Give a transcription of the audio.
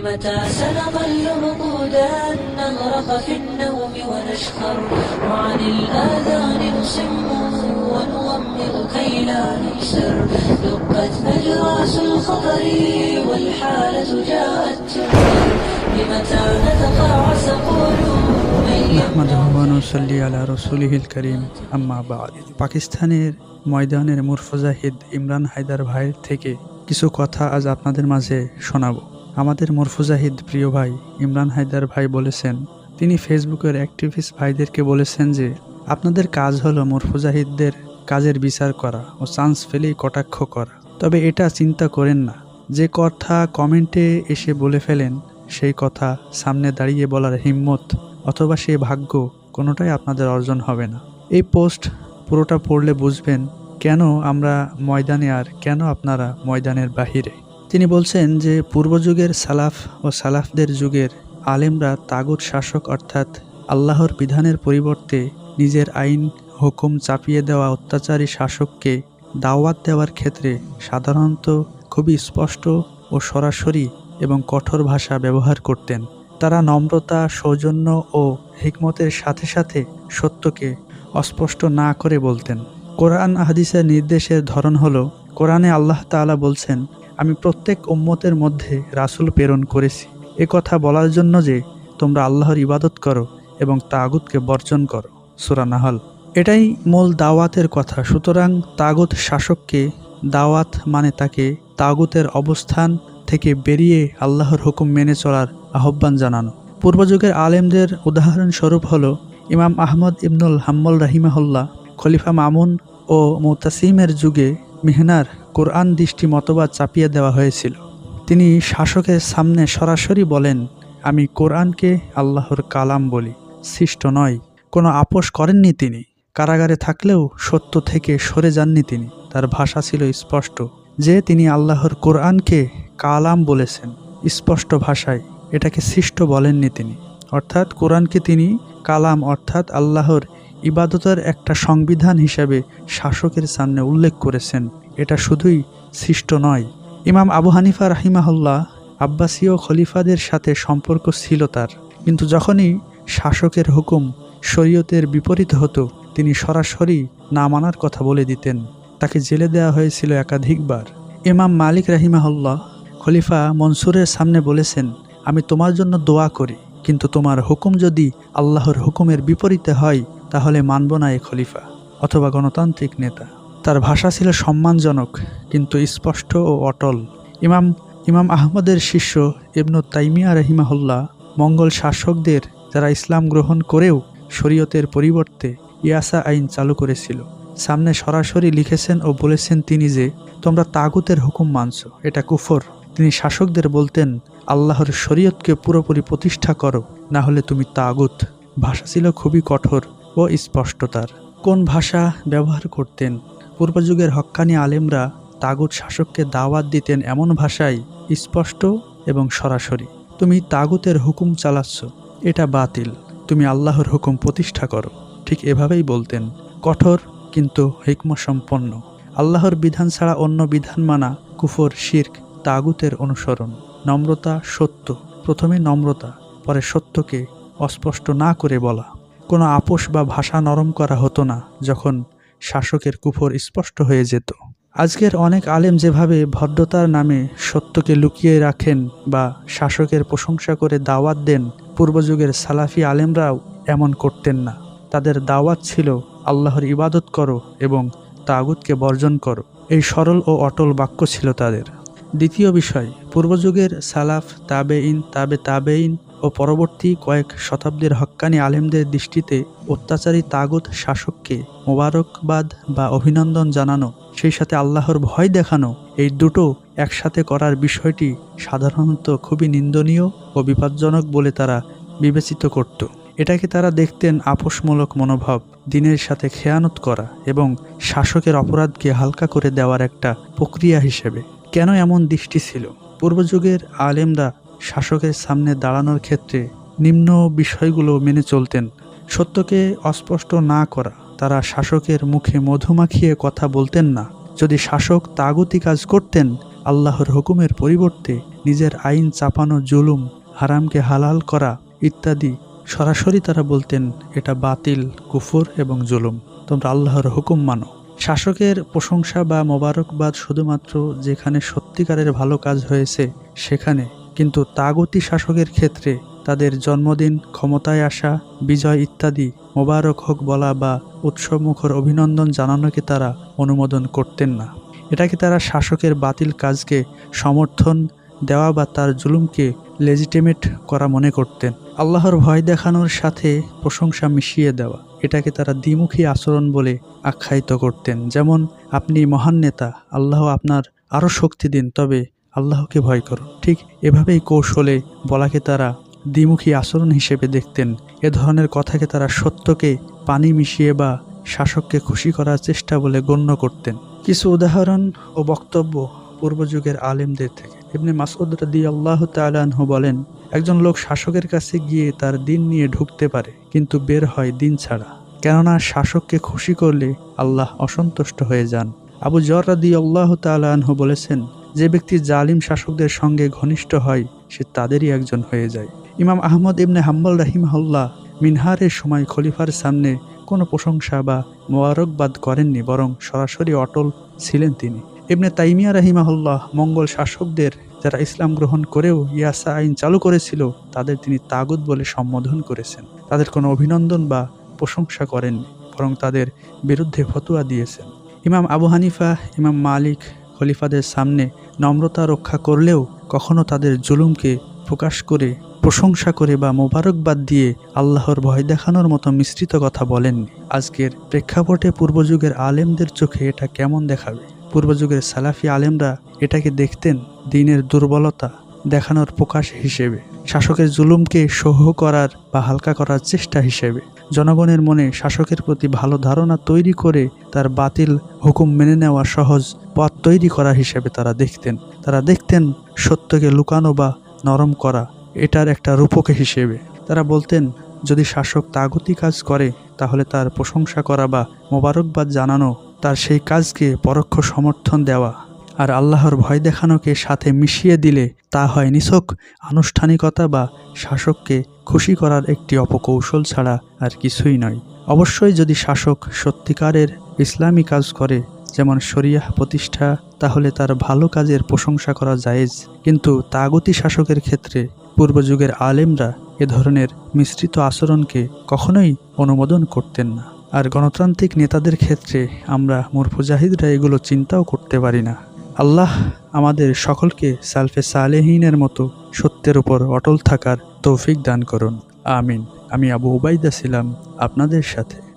لمتى سنظل رقودا نغرق في النوم ونشخر وعن الآذان نصم ونغمض كي لا نكسر دقت أجراس الخطر والحالة جاءت تنكر لمتى نتقاعس قولوا من নাহমাদুসাল্লি আলা রসুলিহিল করিম আম্মা বাদ পাকিস্তানের ময়দানের মুরফজাহিদ ইমরান হায়দার ভাইয়ের থেকে কিছু কথা আজ আপনাদের মাঝে শোনাবো আমাদের মুরফুজাহিদ প্রিয় ভাই ইমরান হায়দার ভাই বলেছেন, তিনি ফেসবুকের অ্যাক্টিভিস্ট ভাইদেরকে বলেছেন যে, আপনাদের কাজ হলো মুরফুজাহিদদের কাজের বিচার করা ও চান্স ফেলেই কটাক্ষ করা। তবে এটা চিন্তা করেন না। যে কথা কমেন্টে এসে বলে ফেলেন, সেই কথা সামনে দাঁড়িয়ে বলার হিম্মত অথবা সে ভাগ্য কোনোটাই আপনাদের অর্জন হবে না। এই পোস্ট পুরোটা পড়লে বুঝবেন কেন আমরা ময়দানে আর কেন আপনারা ময়দানের বাহিরে। তিনি বলছেন যে পূর্বযুগের সালাফ ও সালাফদের যুগের আলেমরা তাগুত শাসক অর্থাৎ আল্লাহর বিধানের পরিবর্তে নিজের আইন, হুকুম চাপিয়ে দেওয়া অত্যাচারী শাসককে দাওয়াত দেওয়ার ক্ষেত্রে সাধারণত খুবই স্পষ্ট ও সরাসরি এবং কঠোর ভাষা ব্যবহার করতেন। তারা নম্রতা, সৌজন্য ও হিকমতের সাথে সাথে সত্যকে অস্পষ্ট না করে বলতেন। কোরআন, হাদিসের নির্দেশের ধরন হলো, কোরআনে আল্লাহ তাআলা বলছেন আমি প্রত্যেক উম্মতের মধ্যে রাসুল প্রেরণ করেছি। এ কথা বলার জন্য যে তোমরা আল্লাহর ইবাদত করো এবং তাগুতকে বর্জন করো। সূরা নাহল। এটাই মূল দাওয়াতের কথা। সুতরাং তাগুত শাসককে দাওয়াত মানে তাকে তাগুতের অবস্থান থেকে বেরিয়ে আল্লাহর হুকুম মেনে চলার আহ্বান জানানো। পূর্বযুগের আলেমদের উদাহরণস্বরূপ হল ইমাম আহমদ ইবনুল হাম্মল রাহিমাহুল্লাহ, খলিফা মামুন ও মোতাসিমের যুগে মেহনার কোরআন দৃষ্টি মতবাদ চাপিয়ে দেওয়া হয়েছিল। তিনি শাসকের সামনে সরাসরি বলেন, আমি কোরআনকে আল্লাহর কালাম বলি, সৃষ্ট নয়। কোনো আপোষ করেননি তিনি। কারাগারে থাকলেও সত্য থেকে সরে যাননি তিনি। তার ভাষা ছিল স্পষ্ট, যে তিনি আল্লাহর কোরআনকে কালাম বলেছেন। স্পষ্ট ভাষায় এটাকে সৃষ্ট বলেননি তিনি। অর্থাৎ কোরআনকে তিনি কালাম অর্থাৎ আল্লাহর ইবাদতের একটা সংবিধান হিসাবে শাসকের সামনে উল্লেখ করেছেন। এটা শুধুই সৃষ্ট নয়। ইমাম আবু হানিফা রাহিমাহুল্লাহ আব্বাসীয় খলিফাদের সাথে সম্পর্ক ছিল তার। কিন্তু যখনই শাসকের হুকুম শরীয়তের বিপরীত হতো, তিনি সরাসরি না মানার কথা বলে দিতেন। তাকে জেলে দেওয়া হয়েছিল একাধিকবার। ইমাম মালিক রাহিমাহুল্লাহ খলিফা মনসুরের সামনে বলেছেন, আমি তোমার জন্য দোয়া করি, কিন্তু তোমার হুকুম যদি আল্লাহর হুকুমের বিপরীতে হয়, তাহলে মানব না এ খলিফা, অথবা গণতান্ত্রিক নেতা। তার ভাষা ছিল সম্মানজনক, কিন্তু স্পষ্ট ও অটল। ইমাম ইমাম আহমদের শিষ্য ইবনু তাইমিয়া রহিমাহুল্লাহ, মঙ্গল শাসকদের যারা ইসলাম গ্রহণ করেও শরীয়তের পরিবর্তে ইয়াসা আইন চালু করেছিল। সামনে সরাসরি লিখেছেন ও বলেছেন তিনি যে, তোমরা তাগুতের হুকুম মানছো, এটা কুফর। তিনি শাসকদের বলতেন, আল্লাহর শরীয়তকে পুরোপুরি প্রতিষ্ঠা করো, না হলে তুমি তাগুত। ভাষা ছিল খুবই কঠোর ও স্পষ্টতার। কোন ভাষা ব্যবহার করতেন? পূর্বযুগের হক্কানি আলেমরা তাগুত শাসককে দাওয়াত দিতেন এমন ভাষায় স্পষ্ট এবং সরাসরি, তুমি তাগুতের হুকুম চালাচ্ছ, এটা বাতিল, তুমি আল্লাহর হুকুম প্রতিষ্ঠা করো। ঠিক এভাবেই বলতেন, কঠোর কিন্তু হিকমসম্পন্ন। আল্লাহর বিধান ছাড়া অন্য বিধান মানা কুফর, শির্ক, তাগুতের অনুসরণ। নম্রতা সত্য, প্রথমে নম্রতা, পরে সত্যকে অস্পষ্ট না করে বলা। কোনো আপোষ বা ভাষা নরম করা হতো না যখন শাসকের কুফর স্পষ্ট হয়ে যেত। আজকের অনেক আলেম যেভাবে ভদ্রতার নামে সত্যকে লুকিয়ে রাখেন বা শাসকের প্রশংসা করে দাওয়াত দেন, পূর্বযুগের সালাফি আলেমরাও এমন করতেন না। তাদের দাওয়াত ছিল, আল্লাহর ইবাদত করো এবং তাগুতকে বর্জন করো। এই সরল ও অটল বাক্য ছিল তাদের। দ্বিতীয় বিষয়, পূর্বযুগের সালাফ তাবে ইন তাবে তাবেইন ও পরবর্তী কয়েক শতাব্দীর হক্কানি আলেমদের দৃষ্টিতে অত্যাচারী তাগুত শাসককে মোবারকবাদ বা অভিনন্দন জানানো, সেই সাথে আল্লাহর ভয় দেখানো, এই দুটো একসাথে করার বিষয়টি সাধারণত খুবই নিন্দনীয় ও বিপজ্জনক বলে তারা বিবেচিত করত। এটাকে তারা দেখতেন আপোষমূলক মনোভাব, দিনের সাথে খেয়ানত করা এবং শাসকের অপরাধকে হালকা করে দেওয়ার একটা প্রক্রিয়া হিসেবে। কেন এমন দৃষ্টি ছিল? পূর্বযুগের আলেমরা শাসকের সামনে দাঁড়ানোর ক্ষেত্রে নিম্ন বিষয়গুলো মেনে চলতেন। সত্যকে অস্পষ্ট না করা, তারা শাসকের মুখে মধু মাখিয়ে কথা বলতেন না। যদি শাসক তাগতি কাজ করতেন, আল্লাহর হুকুমের পরিবর্তে নিজের আইন চাপানো জুলুম, হারামকে হালাল করা ইত্যাদি সরাসরি তারা বলতেন, এটা বাতিল, কুফর এবং জুলুম। তোমরা আল্লাহর হুকুম মানো। শাসকের প্রশংসা বা মোবারকবাদ শুধুমাত্র যেখানে সত্যিকারের ভালো কাজ হয়েছে, সেখানে কিন্তু তাগতি শাসকের ক্ষেত্রে তাদের জন্মদিন, ক্ষমতায় আসা, বিজয় ইত্যাদি মোবারক হোক বলা বা উৎসবমুখর অভিনন্দন জানানোকে তারা অনুমোদন করতেন না। এটাকে তারা শাসকের বাতিল কাজকে সমর্থন দেওয়া বা তার জুলুমকে লেজিটিমেট করা মনে করতেন। আল্লাহর ভয় দেখানোর সাথে প্রশংসা মিশিয়ে দেওয়া, এটাকে তারা দ্বিমুখী আচরণ বলে আখ্যায়িত করতেন। যেমন, আপনি মহান নেতা, আল্লাহ আপনার আরও শক্তি দিন, তবে আল্লাহকে ভয় করো। ঠিক এভাবেই কৌশলে বলাকে তারা দ্বিমুখী আচরণ হিসেবে দেখতেন। এ ধরনের কথাকে তারা সত্যকে, পানি মিশিয়ে বা শাসককে খুশি করার চেষ্টা বলে গণ্য করতেন। কিছু উদাহরণ ও বক্তব্য পূর্বযুগের আলেমদের থেকে। ইবনে মাসউদ রাদি আল্লাহ তালানহু বলেন, একজন লোক শাসকের কাছে গিয়ে তার দিন নিয়ে ঢুকতে পারে, কিন্তু বের হয় দিন ছাড়া। কেননা শাসককে খুশি করলে আল্লাহ অসন্তুষ্ট হয়ে যান। আবু জর রাদি আল্লাহ তালানহু বলেছেন যে ব্যক্তি জালিম শাসকদের সঙ্গে ঘনিষ্ঠ হয়, সে তাদেরই একজন হয়ে যায়। ইমাম আহমদ ইবনে হাম্বল রাহিমাহুল্লাহ মিনহারের সময় খলিফার সামনে কোনো প্রশংসা বা মোয়ারকবাদ করেননি, বরং সরাসরি অটল ছিলেন তিনি। ইবনে তাইমিয়া রাহিমাহুল্লাহ মঙ্গল শাসকদের যারা ইসলাম গ্রহণ করেও ইয়াসা আইন চালু করেছিল, তাদের তিনি তাগুদ বলে সম্বোধন করেছেন। তাদের কোনো অভিনন্দন বা প্রশংসা করেননি, বরং তাদের বিরুদ্ধে ফতুয়া দিয়েছেন। ইমাম আবু হানিফা, ইমাম মালিক খলিফাদের সামনে নম্রতা রক্ষা করলেও কখনো তাদের জুলুমকে প্রকাশ করে, প্রশংসা করে বা মোবারকবাদ দিয়ে আল্লাহর ভয় দেখানোর মতো মিশ্রিত কথা বলেননি আজকের প্রেক্ষাপটে পূর্বযুগের আলেমদের চোখে এটা কেমন দেখাবে? পূর্বযুগের সালাফি আলেমরা এটাকে দেখতেন দিনের দুর্বলতা দেখানোর প্রকাশ হিসেবে, শাসকের জুলুমকে সহ্য করার বা হালকা করার চেষ্টা হিসেবে। জনগণের মনে শাসকের প্রতি ভালো ধারণা তৈরি করে তার বাতিল হুকুম মেনে নেওয়া সহজ পথ তৈরি করা হিসেবে তারা দেখতেন। তারা দেখতেন সত্যকে লুকানো বা নরম করা, এটার একটা রূপক হিসেবে। তারা বলতেন, যদি শাসক তাগতি কাজ করে, তাহলে তার প্রশংসা করা বা মোবারকবাদ জানানো, তার সেই কাজকে পরোক্ষ সমর্থন দেওয়া। আর আল্লাহর ভয় দেখানোকে সাথে মিশিয়ে দিলে তা হয় নিছক আনুষ্ঠানিকতা বা শাসককে খুশি করার একটি অপকৌশল ছাড়া আর কিছুই নয়। অবশ্যই যদি শাসক সত্যিকারের ইসলামী কাজ করে, যেমন শরিয়াহ প্রতিষ্ঠা, তাহলে তার ভালো কাজের প্রশংসা করা জায়েজ। কিন্তু তাগতি শাসকের ক্ষেত্রে পূর্বযুগের আলেমরা এ ধরনের মিশ্রিত আচরণকে কখনোই অনুমোদন করতেন না। আর গণতান্ত্রিক নেতাদের ক্ষেত্রে আমরা মুরফুজাহিদরা এগুলো চিন্তাও করতে পারি না। আল্লাহ আমাদের সকলকে সালফে সালেহিনের মতো সত্যের উপর অটল থাকার তৌফিক দান করুন। আমিন। আমি আবু উবাইদা ছিলাম আপনাদের সাথে।